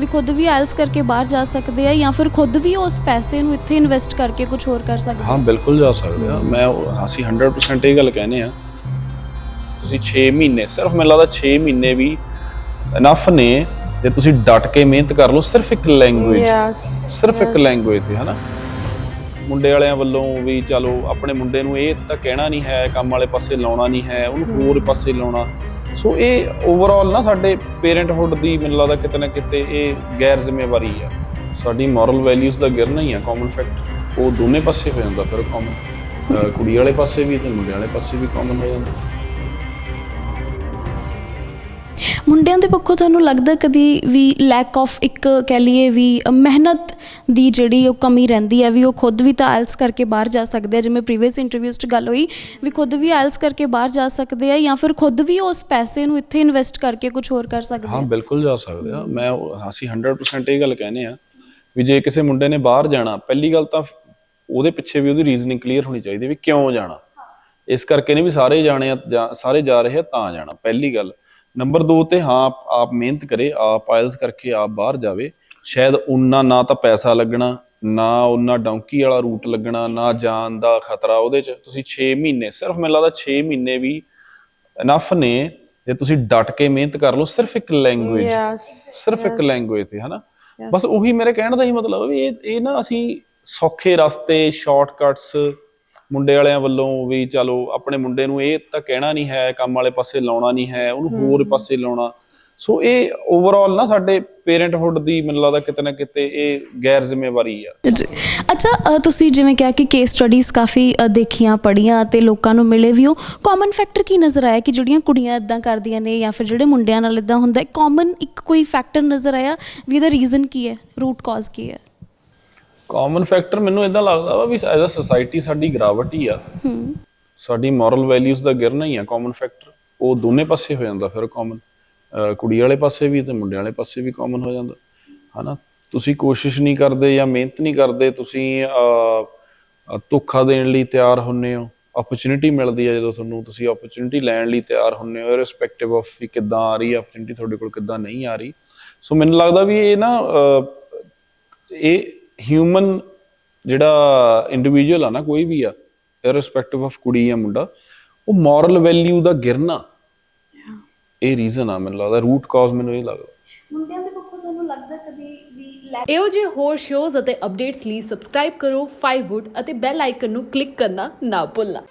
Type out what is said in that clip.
ਵੀ ਖੁਦ ਵੀ ਆਇਲਸ ਕਰਕੇ ਬਾਹਰ ਜਾ ਸਕਦੇ ਆ ਜਾਂ ਫਿਰ ਖੁਦ ਵੀ ਉਸ ਪੈਸੇ ਨੂੰ ਇੱਥੇ ਇਨਵੈਸਟ ਕਰਕੇ ਕੁਝ ਹੋਰ ਕਰ ਸਕਦੇ ਹਾਂ ਬਿਲਕੁਲ ਜਾ ਸਕਦੇ ਆ ਮੈਂ ਅਸੀਂ 100% ਇਹ ਗੱਲ ਕਹਿੰਦੇ ਆ ਤੁਸੀਂ 6 ਮਹੀਨੇ ਸਿਰਫ ਮੈਨੂੰ ਲੱਗਦਾ 6 ਮਹੀਨੇ ਵੀ ਇਨਫ ਨੇ ਤੇ ਤੁਸੀਂ ਡਟ ਕੇ ਮਿਹਨਤ ਕਰ ਲਓ ਸਿਰਫ ਇੱਕ ਲੈਂਗੁਏਜ. ਸਿਰਫ ਇੱਕ. ਲੈਂਗੁਏਜ ਤੇ ਹਨਾ ਮੁੰਡੇ ਵਾਲਿਆਂ ਵੱਲੋਂ ਵੀ ਚਲੋ ਆਪਣੇ ਮੁੰਡੇ ਨੂੰ ਇਹ ਤਾਂ ਕਹਿਣਾ ਨਹੀਂ ਹੈ ਕੰਮ ਵਾਲੇ ਪਾਸੇ ਲਾਉਣਾ ਨਹੀਂ ਹੈ ਉਹਨੂੰ ਹੋਰ ਪਾਸੇ ਲਾਉਣਾ ਸੋ ਇਹ ਓਵਰਆਲ ਨਾ ਸਾਡੇ ਪੇਰੈਂਟਹੁੱਡ ਦੀ ਮੈਨੂੰ ਲੱਗਦਾ ਕਿਤੇ ਨਾ ਕਿਤੇ ਇਹ ਗੈਰ ਜ਼ਿੰਮੇਵਾਰੀ ਆ। ਸਾਡੀ ਮੋਰਲ ਵੈਲਿਊਜ਼ ਦਾ ਗਿਰਨਾ ਹੀ ਆ ਕਾਮਨ ਫੈਕਟ ਉਹ ਦੋਨੇ ਪਾਸੇ ਹੋ ਜਾਂਦਾ ਫਿਰ ਕਾਮਨ ਕੁੜੀ ਵਾਲੇ ਪਾਸੇ ਵੀ ਤੇ ਮੁੰਡੇ ਵਾਲੇ ਪਾਸੇ ਵੀ ਕਾਮਨ ਹੋ ਜਾਂਦਾ। ਮੁੰਡਿਆਂ ਦੇ ਪੱਖੋਂ ਤੁਹਾਨੂੰ ਲੱਗਦਾ ਕਦੀ ਵੀ ਲੈਕ ਆਫ ਇੱਕ ਕਹਿ ਲਈਏ ਵੀ ਮਿਹਨਤ ਦੀ ਜਿਹੜੀ ਉਹ ਕਮੀ ਰਹਿੰਦੀ ਹੈ ਵੀ ਉਹ ਖੁਦ ਵੀ ਤਾਂ ਆਇਲਸ ਕਰਕੇ ਬਾਹਰ ਜਾ ਸਕਦੇ ਆ? ਜਿਵੇਂ ਪ੍ਰੀਵੀਅਸ ਇੰਟਰਵਿਊਜ਼ 'ਚ ਗੱਲ ਹੋਈ ਵੀ ਖੁਦ ਵੀ ਆਇਲਸ ਕਰਕੇ ਬਾਹਰ ਜਾ ਸਕਦੇ ਆ ਜਾਂ ਫਿਰ ਖੁਦ ਵੀ ਉਸ ਪੈਸੇ ਨੂੰ ਇੱਥੇ ਇਨਵੈਸਟ ਕਰਕੇ ਕੁਝ ਹੋਰ ਕਰ ਸਕਦੇ ਹਾਂ ਬਿਲਕੁਲ ਜਾ ਸਕਦੇ ਆ। ਮੈਂ ਅਸੀਂ 100% ਇਹ ਗੱਲ ਕਹਿੰਦੇ ਆ ਵੀ ਜੇ ਕਿਸੇ ਮੁੰਡੇ ਨੇ ਬਾਹਰ ਜਾਣਾ ਪਹਿਲੀ ਗੱਲ ਤਾਂ ਉਹਦੇ ਪਿੱਛੇ ਵੀ ਉਹਦੀ ਰੀਜ਼ਨਿੰਗ ਕਲੀਅਰ ਹੋਣੀ ਚਾਹੀਦੀ ਵੀ ਕਿਉਂ ਜਾਣਾ? ਇਸ ਕਰਕੇ ਨਹੀਂ ਵੀ ਸਾਰੇ ਜਾਣੇ ਆ ਸਾਰੇ ਜਾ ਰਹੇ ਆ ਤਾਂ ਜਾਣਾ ਪਹਿਲੀ ਗੱਲ। ਨੰਬਰ 2 ਤੇ ਹਾਂ ਆਪ- ਮਿਹਨਤ ਕਰੇ ਆਪ ਆਇਲਸ ਕਰਕੇ ਆਪ ਬਾਹਰ ਜਾਵੇ ਸ਼ਾਇਦ ਉਨਾ ਨਾ ਤਾਂ ਪੈਸਾ ਲੱਗਣਾ ਨਾ ਉਨਾ ਡੌਂਕੀ ਵਾਲਾ ਰੂਟ ਲੱਗਣਾ ਨਾ ਜਾਨ ਦਾ ਖਤਰਾ ਉਹਦੇ ਚ ਤੁਸੀਂ 6 ਮਹੀਨੇ ਸਿਰਫ ਮੈਨੂੰ ਲੱਗਦਾ 6 ਮਹੀਨੇ ਵੀ ਇਨਫ ਨੇ ਜੇ ਤੁਸੀਂ ਡਟ ਕੇ ਮਿਹਨਤ ਕਰ ਲਓ ਸਿਰਫ ਇੱਕ ਲੈਂਗੁਏਜ. ਸਿਰਫ ਇੱਕ. ਲੈਂਗੁਏਜ ਤੇ ਹਨਾ. ਬਸ ਉਹੀ ਮੇਰੇ ਕਹਿਣ ਦਾ ਹੀ ਮਤਲਬ ਇਹ ਇਹ ਨਾ ਅਸੀਂ ਸੌਖੇ ਰਸਤੇ ਸ਼ਾਰਟਕਟਸ ਮੁੰਡੇ ਵਾਲਿਆਂ ਵੱਲੋਂ ਵੀ ਚਲੋ ਆਪਣੇ ਮੁੰਡੇ ਨੂੰ ਇਹ ਤਾਂ ਕਹਿਣਾ ਨਹੀਂ ਹੈ ਕੰਮ ਵਾਲੇ ਪਾਸੇ ਲਾਉਣਾ ਨਹੀਂ ਹੈ ਉਹਨੂੰ ਹੋਰ ਪਾਸੇ ਲਾਉਣਾ। ਸੋ ਇਹ ਓਵਰਆਲ ਨਾ ਸਾਡੇ ਪੇਰੈਂਟਹੁੱਡ ਦੀ ਮੈਨੂੰ ਲੱਗਦਾ ਕਿਤੇ ਨਾ ਕਿਤੇ ਇਹ ਗੈਰ ਜ਼ਿੰਮੇਵਾਰੀ ਆ। ਅੱਛਾ ਤੁਸੀਂ ਜਿਵੇਂ ਕਿਹਾ ਕਿ ਕੇਸ ਸਟੱਡੀਜ਼ ਕਾਫੀ ਦੇਖੀਆਂ ਪੜੀਆਂ ਤੇ ਲੋਕਾਂ ਨੂੰ ਮਿਲੇ ਵੀ ਉਹ ਕਾਮਨ ਫੈਕਟਰ ਕੀ ਨਜ਼ਰ ਆਇਆ ਕਿ ਜਿਹੜੀਆਂ ਕੁੜੀਆਂ ਇਦਾਂ ਕਰਦੀਆਂ ਨੇ ਜਾਂ ਫਿਰ ਜਿਹੜੇ ਮੁੰਡਿਆਂ ਨਾਲ ਇਦਾਂ ਹੁੰਦਾ ਹੈ ਕਾਮਨ ਇੱਕ ਕੋਈ ਫੈਕਟਰ ਨਜ਼ਰ ਆਇਆ ਵੀ ਇਹਦਾ ਰੀਜ਼ਨ ਕੀ ਹੈ ਰੂਟ ਕਾਜ਼ ਕੀ ਹੈ? ਕਾਮਨ ਫੈਕਟਰ ਮੈਨੂੰ ਇਦਾਂ ਲੱਗਦਾ ਵਾ ਵੀ ਐਜ਼ ਅ ਸੋਸਾਇਟੀ ਸਾਡੀ ਗਰਾਵਟ ਆ। ਹੂੰ। ਸਾਡੀ ਮੋਰਲ ਵੈਲਿਊਜ਼ ਦਾ ਗਿਰਨਾ ਹੀ ਆ ਕਾਮਨ ਫੈਕਟਰ ਉਹ ਦੋਨੇ ਪਾਸੇ ਹੋ ਜਾਂਦਾ ਫਿਰ ਕਾਮਨ ਕੁੜੀ ਵਾਲੇ ਪਾਸੇ ਵੀ ਤੇ ਮੁੰਡੇ ਵਾਲੇ ਪਾਸੇ ਵੀ ਕਾਮਨ ਹੋ ਜਾਂਦਾ। ਹਨਾ? ਤੁਸੀਂ ਕੋਸ਼ਿਸ਼ ਨਹੀਂ ਕਰਦੇ ਜਾਂ ਮਿਹਨਤ ਨਹੀਂ ਕਰਦੇ ਤੁਸੀਂ ਧੋਖਾ ਦੇਣ ਲਈ ਤਿਆਰ ਹੁੰਨੇ ਹੋ। ਓਪਰਚ्युनिटी ਮਿਲਦੀ ਆ ਜਦੋਂ ਤੁਹਾਨੂੰ ਤੁਸੀਂ ਓਪਰਚ्युनिटी ਲੈਣ ਲਈ ਤਿਆਰ ਹੁੰਨੇ ਹੋ ਰਿਸਪੈਕਟਿਵ ਆਫ ਵੀ ਕਿੱਦਾਂ ਆ ਰਹੀ ਹੈ ਤੁਹਾਡੇ ਕੋਲ ਕਿੱਦਾਂ ਨਹੀਂ ਆ ਰਹੀ। ਸੋ ਮੈਨੂੰ ਲੱਗਦਾ ਵੀ ਇਹ ਨਾ ਇਹ ਹਿਊਮਨ ਜਿਹੜਾ ਇੰਡੀਵਿਜੂਅਲ ਆ ਨਾ ਕੋਈ ਵੀ ਆ ਇਰਰਿਸਪੈਕਟਿਵ ਆਫ ਕੁੜੀ ਜਾਂ ਮੁੰਡਾ ਉਹ ਮੋਰਲ ਵੈਲਿਊ ਦਾ ਗਿਰਨਾ ਇਹ ਰੀਜ਼ਨ ਆ ਮੈਨੂੰ ਲੱਗਦਾ ਰੂਟ ਕਾਜ਼ ਮੈਨੂੰ ਇਹ ਲੱਗਦਾ। ਮੁੰਡਿਆਂ ਦੇ ਪੱਖੋਂ ਤੁਹਾਨੂੰ ਲੱਗਦਾ ਕਦੀ ਵੀ ਇਹੋ ਜਿਹੇ ਹੋਰ ਸ਼ੋਜ਼ ਅਤੇ ਅਪਡੇਟਸ ਲਈ ਸਬਸਕ੍ਰਾਈਬ ਕਰੋ 5wood ਅਤੇ ਬੈਲ ਆਈਕਨ ਨੂੰ ਕਲਿੱਕ ਕਰਨਾ ਨਾ ਭੁੱਲਣਾ।